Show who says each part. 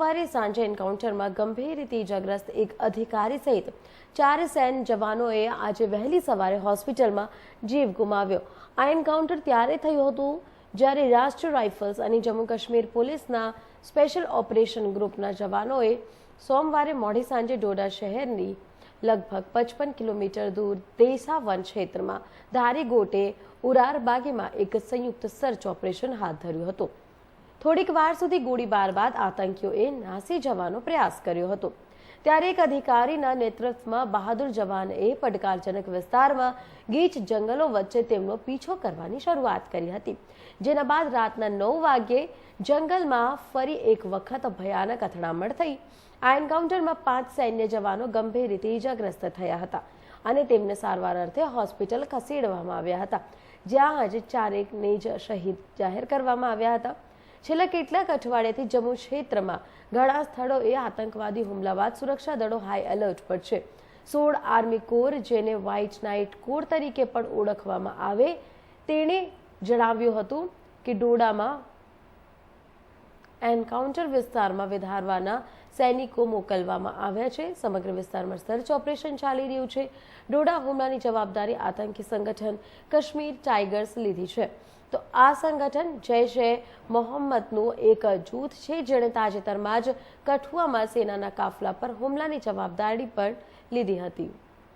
Speaker 1: સોમવારે સાંજે એન્કાઉન્ટરમાં ગંભીર રીતે ઇજાગ્રસ્ત એક અધિકારી સહિત ચાર સૈન્ય જવાનોએ આજે વહેલી સવારે હોસ્પિટલમાં જીવ ગુમાવ્યો. આ એન્કાઉન્ટર ત્યારે થયું હતું જ્યારે રાષ્ટ્રીય રાઇફલ્સ અને જમ્મુ કાશ્મીર પોલીસના સ્પેશિયલ ઓપરેશન ગ્રુપના જવાનોએ સોમવારે મોડી સાંજે ડોડા શહેરની લગભગ પચપન કિલોમીટર દૂર દેસા વન ક્ષેત્રમાં ધારી ગોટે ઉરાર બાગેમાં એક સંયુક્ત સર્ચ ઓપરેશન હાથ ધર્યું હતું. થોડીક વાર સુધી ગોળીબાર બાદ આતંકીઓએ નાસી જવાનો પ્રયાસ કર્યો હતો. ત્યારે એક અધિકારીના નેતૃત્વમાં બહાદુર જવાનએ પડકારજનક વિસ્તારમાં ગીચ જંગલો વચ્ચે તેમનો પીછો કરવાની શરૂઆત કરી હતી. જેના બાદ રાતના નવ વાગ્યે જંગલમાં ફરી એક વખત ભયાનક અથડામણ થઈ. આ એન્કાઉન્ટરમાં પાંચ સૈન્ય જવાનો ગંભીર રીતે ઇજાગ્રસ્ત થયા હતા અને તેમને સારવાર અર્થે હોસ્પિટલ ખસેડવામાં આવ્યા હતા. જ્યાં આજે ચારેકને જ શહીદ જાહેર કરવામાં આવ્યા હતા. છેલ્લા કેટલાક અઠવાડિયાથી જમ્મુ ક્ષેત્રમાં ઘણા સ્થળોએ આતંકવાદી હુમલા બાદ સુરક્ષા દળો હાઈ એલર્ટ પર છે. સોળ આર્મી કોર જેને વ્હાઇટ નાઇટ કોર તરીકે પણ ઓળખવામાં આવે, તેણે જણાવ્યું હતું કે ડોડામાં એન્કાઉન્ટર વિસ્તારમાં વધારવાના સૈનિકો મોકલવામાં આવ્યા છે. સમગ્ર વિસ્તારમાં સર્ચ ઓપરેશન ચાલી રહ્યું છે. ડોડા હુમલાની જવાબદારી આતંકી સંગઠન કાશ્મીર ટાઈગર્સ લીધી છે. તો આ સંગઠન જૈશ એ મોહમ્મદનું એક જૂથ છે જેણે તાજેતરમાં જ કઠુઆમાં સેનાના કાફલા પર હુમલાની જવાબદારી પણ લીધી હતી.